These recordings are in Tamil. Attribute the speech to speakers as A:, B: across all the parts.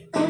A: Thank you.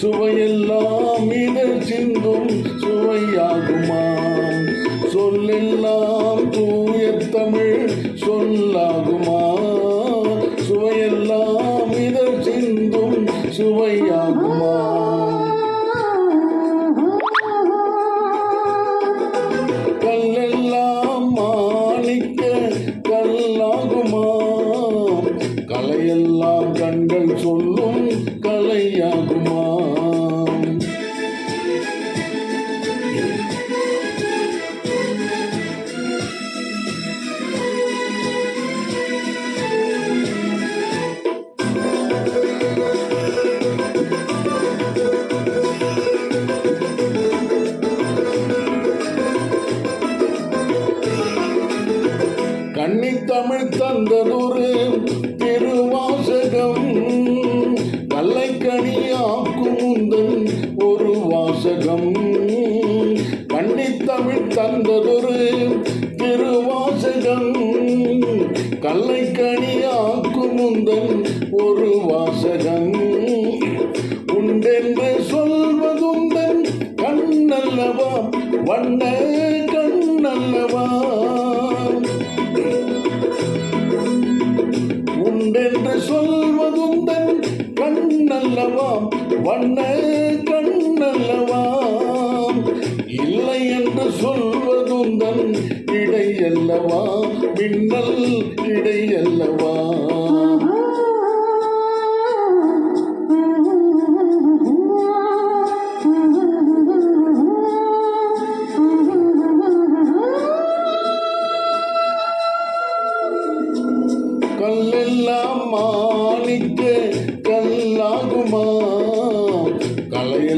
A: சுவையெல்லாம் இதழ் சிந்தும் சுவையாகுமா சொல்லெல்லாம் தூய தமிழ் சொல்லாகுமா கலையெல்லாம் கண்கள் சொல்லும் கலையாகுமா? தமிழ் தந்ததொரு திருவாசகம் கல்லைக்கனியாக்கும் முந்தன் ஒரு வாசகம். தமிழ் தந்ததொரு திருவாசகம். கல்லைக்கனியாக்கும் முந்தன் ஒரு வாசகம். இல்லை என்று சொல்வதும் சொல்வதுந்தன் இடையல்லவா? மின்னல் இடையல்லவா? கல்லெல்லாம்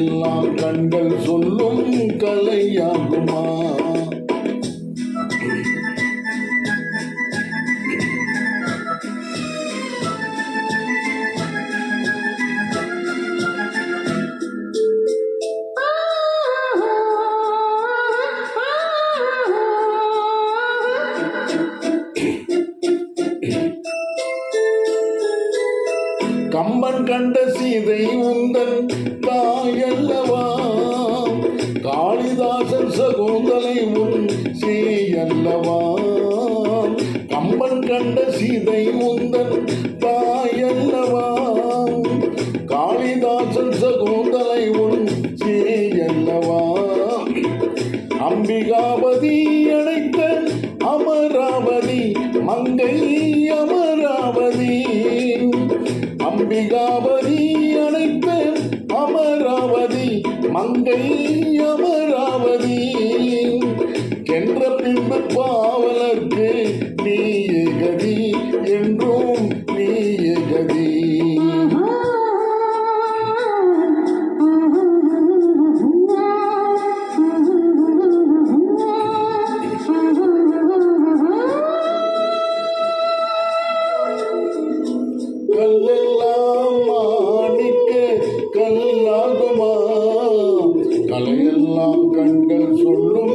A: எல்லாம் கண்கள் சொல்லும் கலையாகுமா? கம்பன் கண்ட சீதை உந்தன் தாயல்லவா? காளிதாசன் சகுந்தலை உன் சீயல்லவா? கம்பன் கண்ட சீதை உந்தன் தாயல்லவா? அம்பிகாபதி அழைப்பேன் அமராவதி மங்கை அமராவதி. என்ற பின்பு பா அதையெல்லாம் கண்கள் சொல்லும்